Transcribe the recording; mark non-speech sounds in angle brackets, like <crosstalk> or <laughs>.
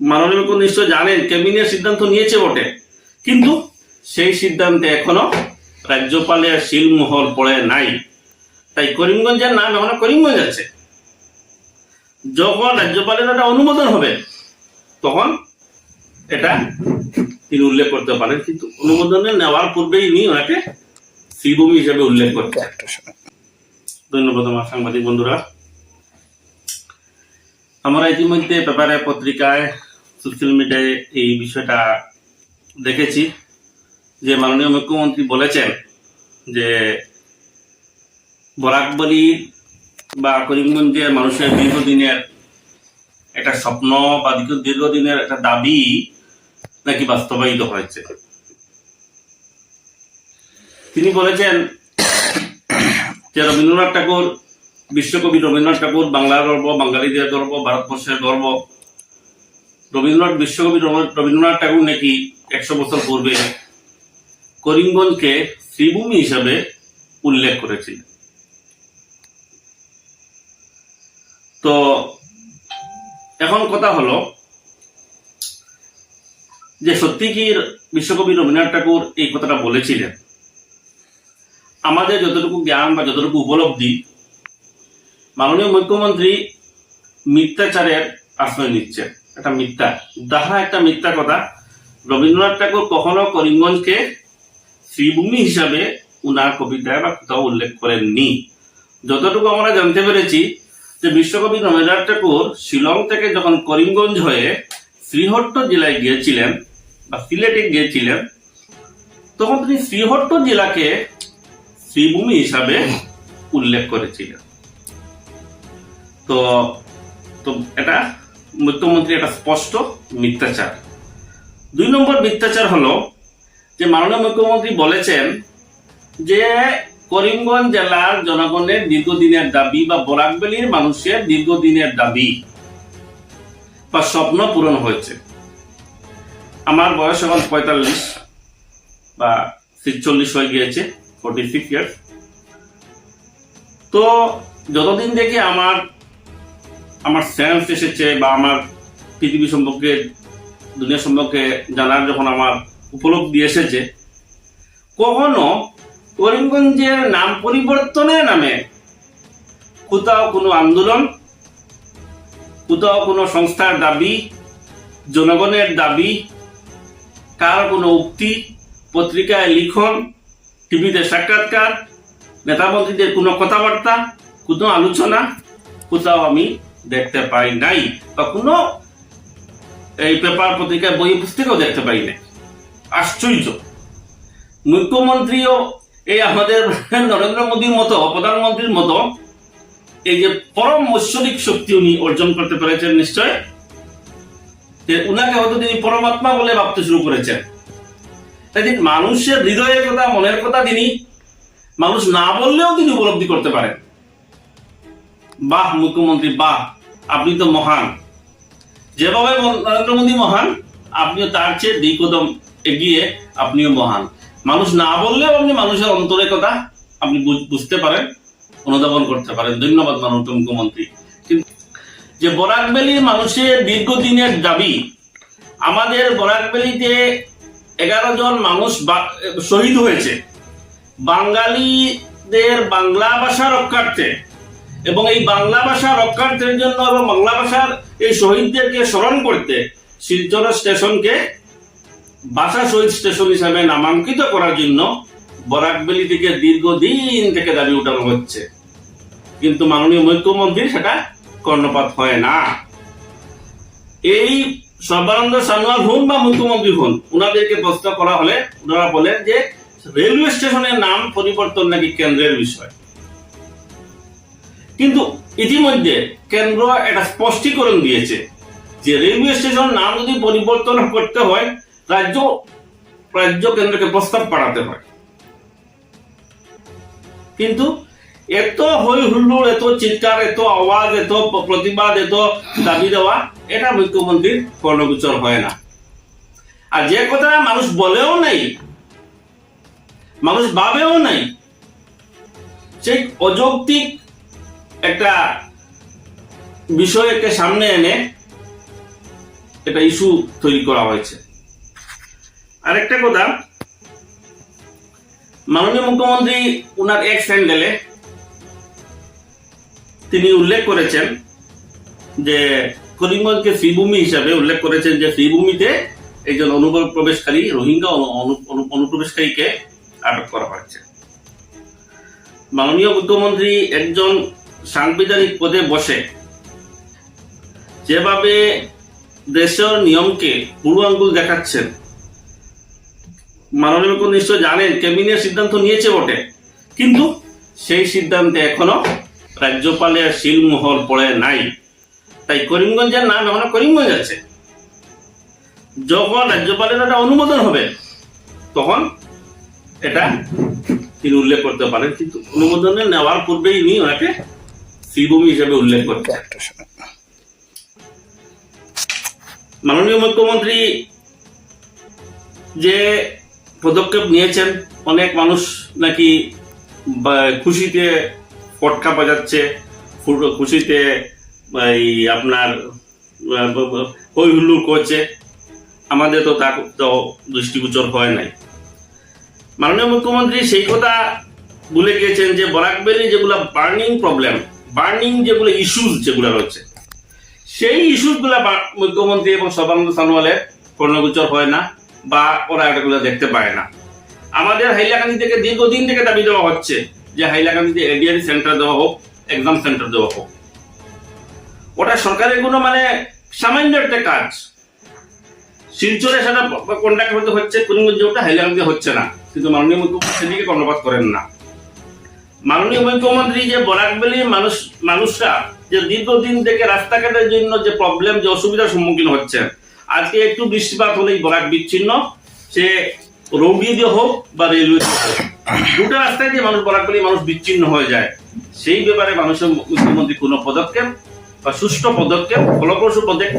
মাননীয় নিশ্চয় জানেন ক্যাবিনেট সিদ্ধান্ত নিয়েছে বটে। কিন্তু সেই সিদ্ধান্তে এখনও রাজ্যপালের শিলমোহর পড়ে নাই। তাই করিমগঞ্জের নাম এখনও করিমগঞ্জ আছে। যখন রাজ্যপালের একটা অনুমোদন হবে তখন এটা তিনি উল্লেখ করতে পারেন। কিন্তু অনুমোদনে নেওয়ার পূর্বেই ইনি ওনাকে শ্রীভূমি হিসেবে উল্লেখ করতে ধন্যবাদ আমার সাংবাদিক বন্ধুরা। আমরা ইতিমধ্যে পেপারে পত্রিকায় সোশ্যাল মিডিয়ায় এই বিষয়টা দেখেছি যে মাননীয় মুখ্যমন্ত্রী বলেছেন যে বরাকবলি বা করিমগঞ্জের মানুষের দীর্ঘদিনের একটা স্বপ্ন বা দীর্ঘদিনের একটা দাবি নাকি বাস্তবায়িত হয়েছে। তিনি বলেছেন যে রবীন্দ্রনাথ ঠাকুর, বিশ্বকবি রবীন্দ্রনাথ ঠাকুর, বাংলার গর্ব, বাঙালিদের গর্ব, ভারতবর্ষের গর্ব রবীন্দ্রনাথ, বিশ্বকবি রবীন্দ্রনাথ ঠাকুর নাকি একশো বছর পূর্বে করিমগঞ্জকে শ্রীভূমি হিসাবে উল্লেখ করেছিলেন তো এখন কথা হলো যে সত্যি কি বিশ্বকবি রবীন্দ্রনাথ ঠাকুর এই কথাটা বলেছিলেন? আমাদের যতটুকু জ্ঞান বা যতটুকু উপলব্ধি মাননীয় মুখ্যমন্ত্রী মিথ্যাচারের আশ্রয় নিচ্ছে এটা মিথ্যা। দাহা একটা মিথ্যা কথা। রবীন্দ্রনাথ ঠাকুর কখনো করিমগঞ্জকে শ্রীভূমি হিসাবে উনার কবিতায় বা কোথাও উল্লেখ করেননি যতটুকু আমরা জানতে পেরেছি যে বিশ্বকবি রবীন্দ্রনাথ ঠাকুর শিলং থেকে যখন করিমগঞ্জ হয়ে শ্রীহট্ট জেলায় গিয়েছিলেন বা সিলেটে গিয়েছিলেন, তখন তিনি শ্রীহট্ট জেলাকে শ্রীভূমি হিসাবে উল্লেখ করেছিলেন। তো তো এটা মুখ্যমন্ত্রী এটা স্পষ্ট মিথ্যাচার। দুই নম্বর মিথ্যাচার হলো যে মাননীয় মুখ্যমন্ত্রী বলেছেন যে করিমগঞ্জ জেলার জনগণের দীর্ঘদিনের দাবি বা বরাকবেলির মানুষের দীর্ঘদিনের দাবি বা স্বপ্ন পূরণ হয়েছে। আমার বয়স এখন পঁয়তাল্লিশ বা ছিচল্লিশ হয়ে গিয়েছে ফোর্টি সিক্স ইয়ার্স তো যতদিন থেকে আমার আমার সেন্স এসেছে বা আমার পৃথিবী সম্পর্কে, দুনিয়া সম্পর্কে জানার যখন আমার উপলব্ধি এসেছে, কখনো করিমগঞ্জের নাম পরিবর্তনের নামে কোথাও কোনো আন্দোলন, কোথাও কোনো সংস্থার দাবি, জনগণের দাবি, কার কোনো উক্তি, পত্রিকায় লিখন, টিভিতে সাক্ষাৎকার, নেতামন্ত্রীদের কোনো কথাবার্তা, কোনো আলোচনা, কোথাও আমি দেখতে পাই নাই বা কোনো এই পেপার পত্রিকায় বই পুস্তকেও দেখতে পাই নাই। আশ্চর্য। মুখ্যমন্ত্রীও এই আমাদের <laughs> নরেন্দ্র মোদীর মতো, প্রধানমন্ত্রীর মতো, এই যে পরম ঐশ্বরিক শক্তি উনি অর্জন করতে পেরেছেন নিশ্চয়? উনাকে হয়তো তিনি পরমাত্মা বলে ভাবতে শুরু করেছেন। তাই মানুষের হৃদয়ের কথা, মনের কথা তিনি, মানুষ না বললেও তিনি উপলব্ধি করতে পারেন। বাহ, মুখ্যমন্ত্রী, বাহ, আপনি তো মহান। যেভাবে নরেন্দ্র মোদী মহান, আপনিও তার চেয়ে দুই কদম এগিয়ে আপনিও মহান। মানুষ না বললেও আপনি মানুষের অন্তরের কথা আপনি বুঝ- বুঝতে পারেন, অনুধাবন করতে পারেন। ধন্যবাদ, মাননীয় মুখ্যমন্ত্রী। কিন্তু যে বরাকবেলির মানুষের দীর্ঘদিনের দাবি, আমাদের বরাকবেলিতে এগারো জন মানুষ শহীদ হয়েছে। বাঙালিদের বাংলা ভাষা রক্ষার্থে এবং এই বাংলা ভাষা রক্ষার্থের জন্য এবং বাংলা ভাষার এই শহীদদেরকে স্মরণ করতে শিলচর স্টেশনকে ভাষা শহীদ স্টেশন হিসাবে নামাঙ্কিত করার জন্য বরাকবেলি থেকে দীর্ঘদিন থেকে দাবি উঠানো হচ্ছে। কিন্তু মাননীয় মুখ্যমন্ত্রী সেটা কর্ণপাত হয় না। এই সর্বানন্দ সানোয়াল হন বা মুখ্যমন্ত্রী হন ওনাদেরকে প্রশ্ন করা হলে, ওনারা বলেন যে রেলওয়ে স্টেশনের নাম পরিবর্তন নাকি কেন্দ্রের বিষয়। কিন্তু ইতিমধ্যে কেন্দ্র একটা স্পষ্টীকরণ দিয়েছে যে রেলওয়ে স্টেশন নাম যদি পরিবর্তন করতে হয়, রাজ্য রাজ্য কেন্দ্রকে প্রস্তাব পাঠাতে হয়। কিন্তু এত হই হুল্লোড়, এত চিৎকার, এত আওয়াজ, এত প্রতিবাদ, এত দাবি দেওয়া, এটা মুখ্যমন্ত্রীর কর্ণগোচর হয় না। আর যে কথা মানুষ বলেও নাই, মানুষ ভাবেও নাই, সেই অযৌক্তিক একটা বিষয়কে সামনে এনে এটা ইস্যু তৈরি করা হয়েছে। আরেকটা কথা, মাননীয় মুখ্যমন্ত্রী উনার এক স্যান্ডেলে তিনি উল্লেখ করেছেন যে করিমগঞ্জকে শ্রীভূমি হিসাবে উল্লেখ করেছেন যে শ্রীভূমিতে একজন অনুপ্রবেশকারী রোহিঙ্গা অনু- অনু- অনু- অনুপ্রবেশকারীকে আটক করা হয়েছে। মাননীয় মুখ্যমন্ত্রী একজন সাংবিধানিক পদে বসে। যেভাবে দেশের নিয়মকে বুড়ো আঙ্গুল দেখাচ্ছেন, মাননীয় মুখ্যমন্ত্রী নিশ্চয় জানেন ক্যাবিনেট সিদ্ধান্ত নিয়েছে বটে। কিন্তু সেই সিদ্ধান্তে এখনও রাজ্যপালের শিলমোহর পড়ে নাই। তাই করিমগঞ্জের নাম এখনও করিমগঞ্জ আছে। যখন রাজ্যপালের একটা অনুমোদন হবে, তখন এটা তিনি উল্লেখ করতে পারেন, কিন্তু অনুমোদনে নেওয়ার পূর্বেই উনি ওনাকে শ্রীভূমি হিসেবে উল্লেখ করছেন মাননীয় মুখ্যমন্ত্রী যে পদক্ষেপ নিয়েছেন অনেক মানুষ নাকি খুশিতে পটকা বাজাচ্ছে খুশিতে এই আপনার হই হুল্লোড় করছে। আমাদের তো তা তো দৃষ্টিগোচর হয় নাই। মাননীয় মুখ্যমন্ত্রী সেই কথা ভুলে গিয়েছেন যে বরাকবেলি যেগুলো বার্নিং প্রবলেম বার্নিং যেগুলো ইস্যুস যেগুলো রয়েছে, সেই ইস্যুসগুলো মুখ্যমন্ত্রী এবং সর্বানন্দ সানোয়ালের কর্ণগোচর হয় না বা ওরা এটাগুলো দেখতে পায় না। আমাদের হাইলাকান্দি থেকে দীর্ঘদিন থেকে দাবি দেওয়া হচ্ছে যে হাইলাকান্দিতে এডিআরি সেন্টার দেওয়া হোক এক্সাম সেন্টার দেওয়া হোক। ওটা সরকারের কোনো মানে সামান্য একটা কাজ। শিলচরে সেটা কন্ট্যাক্ট হতে হচ্ছে করিমগঞ্জে ওটা হাইলাকান্দি হচ্ছে না। কিন্তু মাননীয় মুখ্যমন্ত্রী সেদিকে কর্ণপাত করেন না। মাননীয় মুখ্যমন্ত্রী যে বরাকবেলি মানুষ, মানুষরা যে দীর্ঘদিন থেকে রাস্তাঘাটের জন্য যে প্রবলেম যে অসুবিধার সম্মুখীন হচ্ছেন, আজকে একটু বৃষ্টিপাত হলেই বরাক বিচ্ছিন্ন। সে রৌডি দিয়ে হোক বা রেলওয়ে দিয়ে হোক, দুটো রাস্তায় দিয়ে মানুষ বরাক বরাকবেলি মানুষ বিচ্ছিন্ন হয়ে যায়। সেই ব্যাপারে মানুষের মুখ্যমন্ত্রী কোনো পদক্ষেপ বা সুষ্ঠু পদক্ষেপ, ফলপ্রসূ পদক্ষেপ